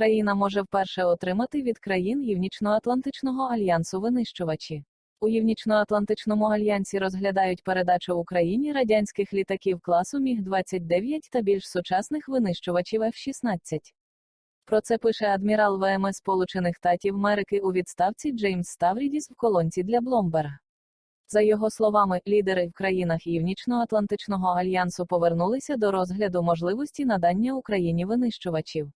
Україна може вперше отримати від країн Північно-Атлантичного альянсу винищувачі. У Північно-Атлантичному альянсі розглядають передачу Україні радянських літаків класу Міг-29 та більш сучасних винищувачів F-16. Про це пише адмірал ВМС Сполучених Штатів Америки у відставці Джеймс Ставрідіс в колонці для Бломберга. За його словами, лідери в країнах Північно-Атлантичного альянсу повернулися до розгляду можливості надання Україні винищувачів.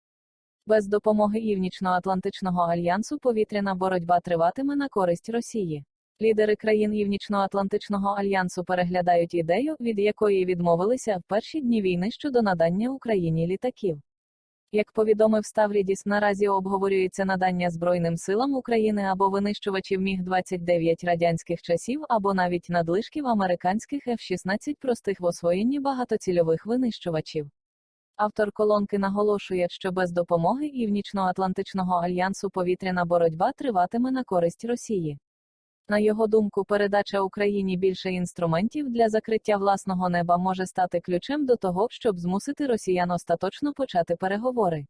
Без допомоги Північно-Атлантичного альянсу повітряна боротьба триватиме на користь Росії. Лідери країн Північно-Атлантичного альянсу переглядають ідею, від якої відмовилися в перші дні війни щодо надання Україні літаків. Як повідомив Ставрідіс, наразі обговорюється надання Збройним силам України або винищувачів Міг-29 радянських часів, або навіть надлишків американських F-16 простих в освоєнні багатоцільових винищувачів. Автор колонки наголошує, що без допомоги Північно-Атлантичного альянсу повітряна боротьба триватиме на користь Росії. На його думку, передача Україні більше інструментів для закриття власного неба може стати ключем до того, щоб змусити росіян остаточно почати переговори.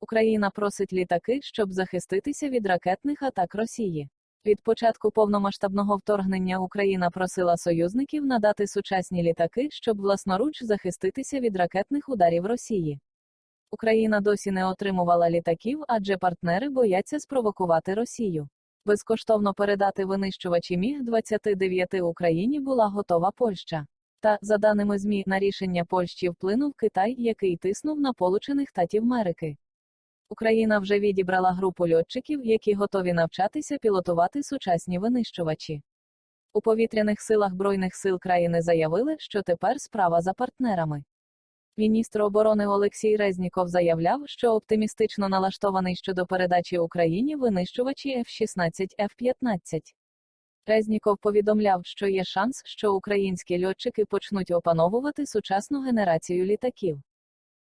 Україна просить літаки, щоб захиститися від ракетних атак Росії. Від початку повномасштабного вторгнення Україна просила союзників надати сучасні літаки, щоб власноруч захиститися від ракетних ударів Росії. Україна досі не отримувала літаків, адже партнери бояться спровокувати Росію. Безкоштовно передати винищувачі Міг-29 Україні була готова Польща. Та, за даними ЗМІ, на рішення Польщі вплинув Китай, який тиснув на Получених Штатів Америки. Україна вже відібрала групу льотчиків, які готові навчатися пілотувати сучасні винищувачі. У повітряних силах Збройних сил країни заявили, що тепер справа за партнерами. Міністр оборони Олексій Резніков заявляв, що оптимістично налаштований щодо передачі Україні винищувачі F-16 F-15. Резніков повідомляв, що є шанс, що українські льотчики почнуть опановувати сучасну генерацію літаків.